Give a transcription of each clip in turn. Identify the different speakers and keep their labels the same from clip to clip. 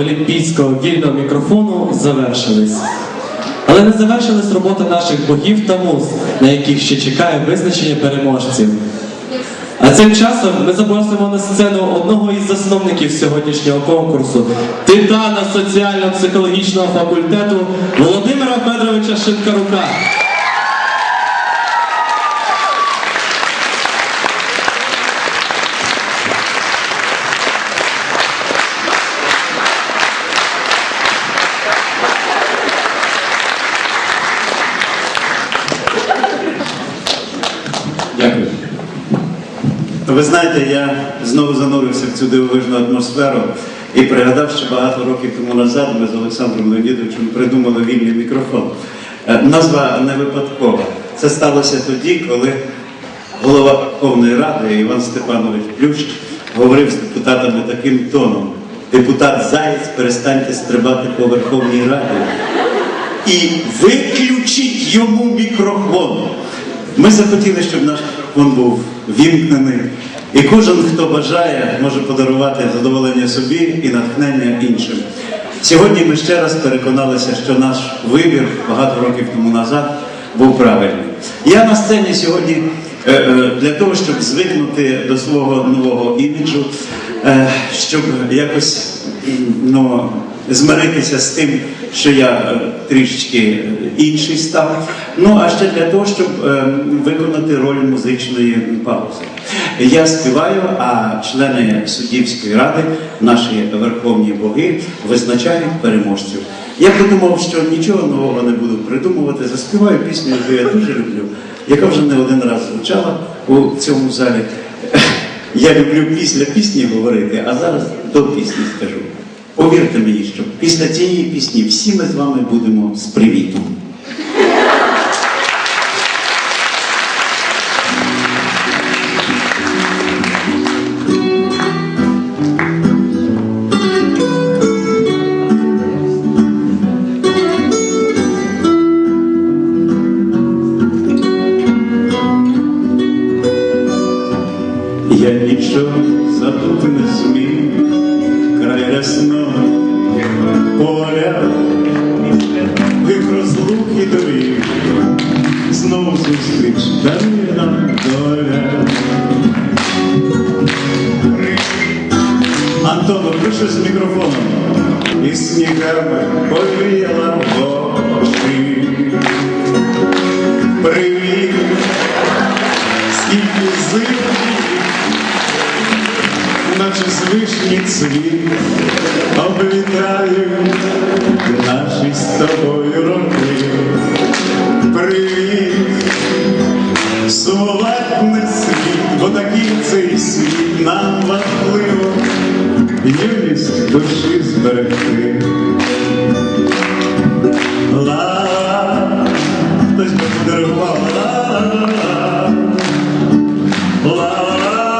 Speaker 1: олімпійського вільного мікрофону завершились. Але не завершились роботи наших богів та муз, на яких ще чекає визначення переможців. А цим часом ми запросимо на сцену одного із засновників сьогоднішнього конкурсу, титана соціально-психологічного факультету Володимира Федоровича Шинкарука.
Speaker 2: Ви знаєте, я знову занурився в цю дивовижну атмосферу і пригадав, що багато років тому назад ми з Олександром Леонідовичем придумали вільний мікрофон. Е, Назва не випадкова. Це сталося тоді, коли голова Верховної Ради Іван Степанович Плющ говорив з депутатами таким тоном: депутат Заєць, перестаньте стрибати по Верховній Раді і виключіть йому мікрофон. Ми захотіли, щоб наш мікрофон був вімкнений, і кожен, хто бажає, може подарувати задоволення собі і натхнення іншим. Сьогодні ми ще раз переконалися, що наш вибір багато років тому назад був правильний. Я на сцені сьогодні е, е, для того, щоб звикнути до свого нового іміджу, е, щоб якось ну, змиритися з тим, що я трішечки інший став. Ну а ще для того, щоб е, виконати роль музичної паузи. Я співаю, а члени суддівської ради, наші верховні боги, визначають переможців. Я подумав, що нічого нового не буду придумувати. Заспіваю пісню, яку я дуже люблю, яка вже не один раз звучала у цьому залі. Я люблю після пісні говорити, а зараз до пісні скажу. Повірте мені, що після цієї пісні всі ми з вами будемо з привітом. Я нічого забути не Пише з мікрофоном, і снігами повіяла в очі. Привіт, скільки зим, наче звишній цвіт, облітають наші з тобою роки. Юність душі зберегти. Ла, подарував. Ла-ла-ла.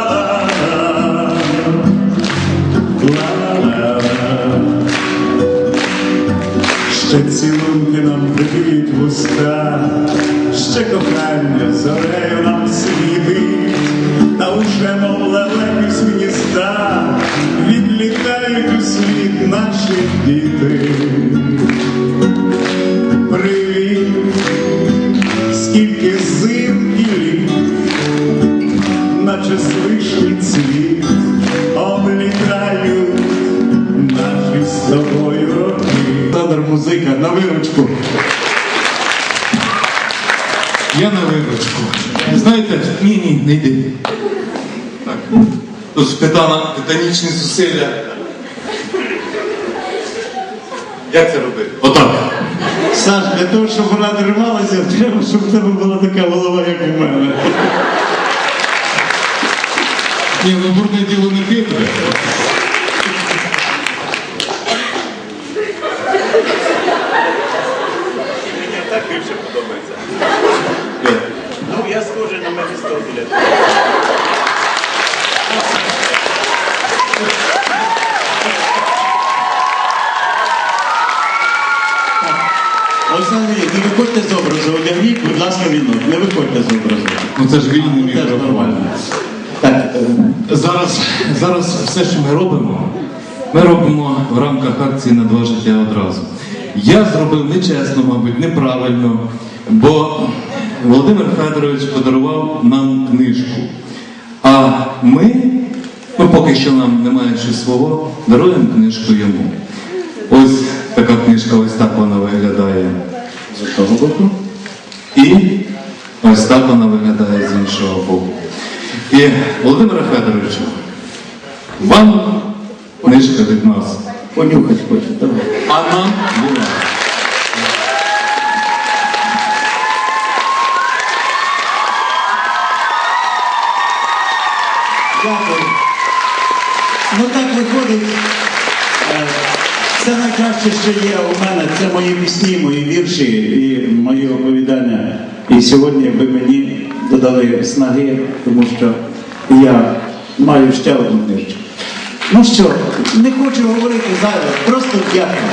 Speaker 2: Ще цілунки нам прикриють вуста, ще кохання зорею нам світить, та уже мов лелеки з гнізда відлітають у світ наші діти. Привіт, скільки зим і літ, наче свишний цвіт, облітають наші з тобою роки. Тодор музика на виручку.
Speaker 3: Я на виборчку. Знаєте, ні, ні, не йди. Так. Тут ж титана, титанічні зусилля. Як це робити? Отак.
Speaker 2: Саш, для того, щоб вона трималася, треба, щоб в тебе була така голова, як у мене.
Speaker 3: Ні, ну бурне діло не хитре.
Speaker 2: Так більше подобається. Ну, я схожий на Мефістофіля. Олександр, не виходьте з образу, одягніть, будь ласка, вінок, не виходьте з образу.
Speaker 3: Ну це ж вільний мікрофон.
Speaker 2: Так, е,
Speaker 3: Зараз, зараз все, що ми робимо, Ми робимо в рамках акції на два життя одразу. Я зробив нечесно, мабуть, неправильно, бо Володимир Федорович подарував нам книжку. А ми, ну поки що нам немає щось свого, даруємо книжку йому. Ось така книжка, ось так вона виглядає з того боку. І ось так вона виглядає з іншого боку. І Володимире Федоровичу, вам книжка від нас.
Speaker 2: Понюхать хочу, давай.
Speaker 3: А нам була.
Speaker 2: Дякую. Ну так виходить. Е, Все найкраще, що є у мене, це мої пісні, мої вірші і мої оповідання. І сьогодні ви мені додали снаги, тому що я маю ще одну книжку. Ну що, не хочу говорити зайве, просто дякую.